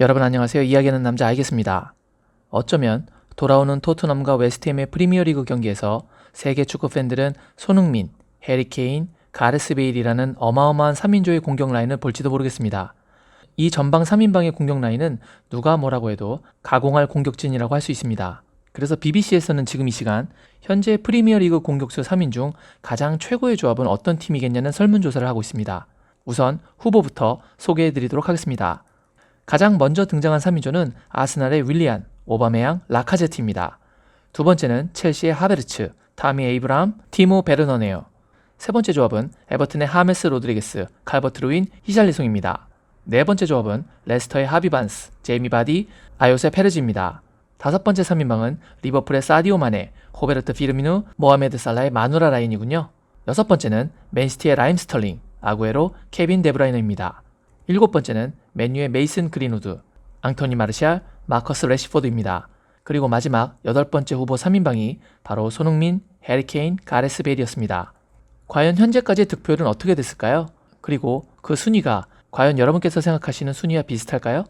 여러분 안녕하세요. 이야기하는 남자 알겠습니다. 어쩌면 돌아오는 토트넘과 웨스트햄의 프리미어리그 경기에서 세계 축구 팬들은 손흥민, 해리케인, 가레스 베일이라는 어마어마한 3인조의 공격 라인을 볼지도 모르겠습니다. 이 전방 3인방의 공격 라인은 누가 뭐라고 해도 가공할 공격진이라고 할 수 있습니다. 그래서 BBC에서는 지금 이 시간 현재 프리미어리그 공격수 3인 중 가장 최고의 조합은 어떤 팀이겠냐는 설문조사를 하고 있습니다. 우선 후보부터 소개해 드리도록 하겠습니다. 가장 먼저 등장한 3인조는 아스날의 윌리안, 오바메양, 라카제트입니다. 두 번째는 첼시의 하베르츠, 타미 에이브람, 티모 베르너네요. 세 번째 조합은 에버튼의 하메스 로드리게스, 칼버트 루인, 히샬리송입니다. 네 번째 조합은 레스터의 하비반스, 제이미 바디, 아요세 페르지입니다. 다섯 번째 3인방은 리버풀의 사디오 마네, 호베르트 피르미누, 모하메드 살라의 마누라 라인이군요. 여섯 번째는 맨시티의 라임 스털링, 아구에로, 케빈 데브라이너입니다. 일곱 번째는 맨유의 메이슨 그린우드, 앙토니 마르샬, 마커스 레시포드입니다. 그리고 마지막 여덟 번째 후보 3인방이 바로 손흥민, 해리케인, 가레스 베일이었습니다. 과연 현재까지의 득표율은 어떻게 됐을까요? 그리고 그 순위가 과연 여러분께서 생각하시는 순위와 비슷할까요?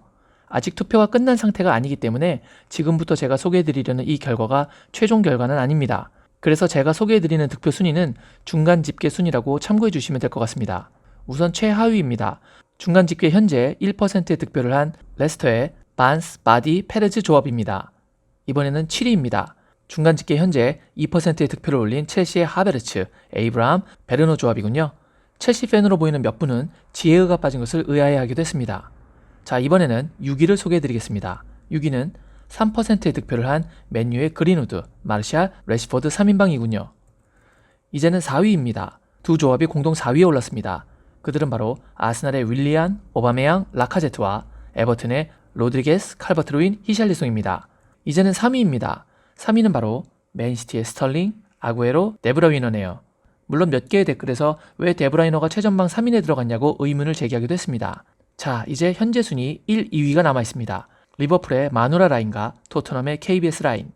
아직 투표가 끝난 상태가 아니기 때문에 지금부터 제가 소개해드리려는 이 결과가 최종 결과는 아닙니다. 그래서 제가 소개해드리는 득표 순위는 중간 집계 순위라고 참고해 주시면 될 것 같습니다. 우선 최하위입니다. 중간 집계 현재 1%의 득표를 한 레스터의 반스, 바디, 페레즈 조합입니다. 이번에는 7위입니다. 중간 집계 현재 2%의 득표를 올린 첼시의 하베르츠, 에이브라함, 베르노 조합이군요. 첼시 팬으로 보이는 몇 분은 지혜가 빠진 것을 의아해하기도 했습니다. 자, 이번에는 6위를 소개해드리겠습니다. 6위는 3%의 득표를 한 맨유의 그린우드, 마르샬, 레시포드 3인방이군요. 이제는 4위입니다. 두 조합이 공동 4위에 올랐습니다. 그들은 바로 아스날의 윌리안, 오바메양, 라카제트와 에버튼의 로드리게스, 칼버트 루인, 히샬리송입니다. 이제는 3위입니다. 3위는 바로 맨시티의 스털링, 아구에로, 데브라위너네요. 물론 몇 개의 댓글에서 왜 데브라이너가 최전방 3인에 들어갔냐고 의문을 제기하기도 했습니다. 자, 이제 현재 순위 1, 2위가 남아 있습니다. 리버풀의 마누라 라인과 토트넘의 KBS 라인.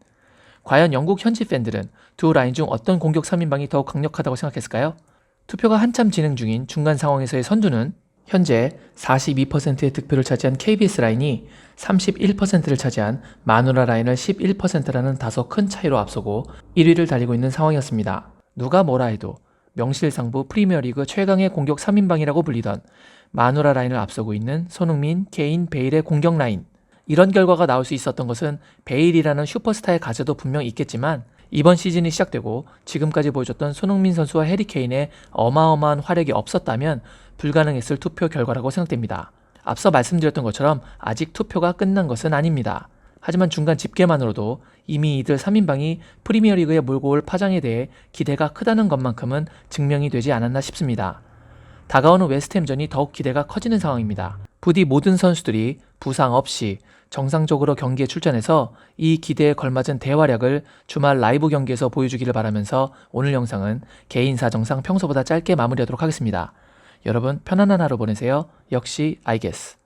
과연 영국 현지 팬들은 두 라인 중 어떤 공격 3인방이 더욱 강력하다고 생각했을까요? 투표가 한참 진행 중인 중간 상황에서의 선두는 현재 42%의 득표를 차지한 KBS 라인이 31%를 차지한 마누라 라인을 11%라는 다소 큰 차이로 앞서고 1위를 달리고 있는 상황이었습니다. 누가 뭐라 해도 명실상부 프리미어리그 최강의 공격 3인방이라고 불리던 마누라 라인을 앞서고 있는 손흥민, 케인, 베일의 공격 라인. 이런 결과가 나올 수 있었던 것은 베일이라는 슈퍼스타의 가져도 분명 있겠지만 이번 시즌이 시작되고 지금까지 보여줬던 손흥민 선수와 해리케인의 어마어마한 활약이 없었다면 불가능했을 투표 결과라고 생각됩니다. 앞서 말씀드렸던 것처럼 아직 투표가 끝난 것은 아닙니다. 하지만 중간 집계만으로도 이미 이들 3인방이 프리미어리그에 몰고 올 파장에 대해 기대가 크다는 것만큼은 증명이 되지 않았나 싶습니다. 다가오는 웨스트햄전이 더욱 기대가 커지는 상황입니다. 부디 모든 선수들이 부상 없이 정상적으로 경기에 출전해서 이 기대에 걸맞은 대활약을 주말 라이브 경기에서 보여주기를 바라면서 오늘 영상은 개인 사정상 평소보다 짧게 마무리하도록 하겠습니다. 여러분 편안한 하루 보내세요. 역시 I guess.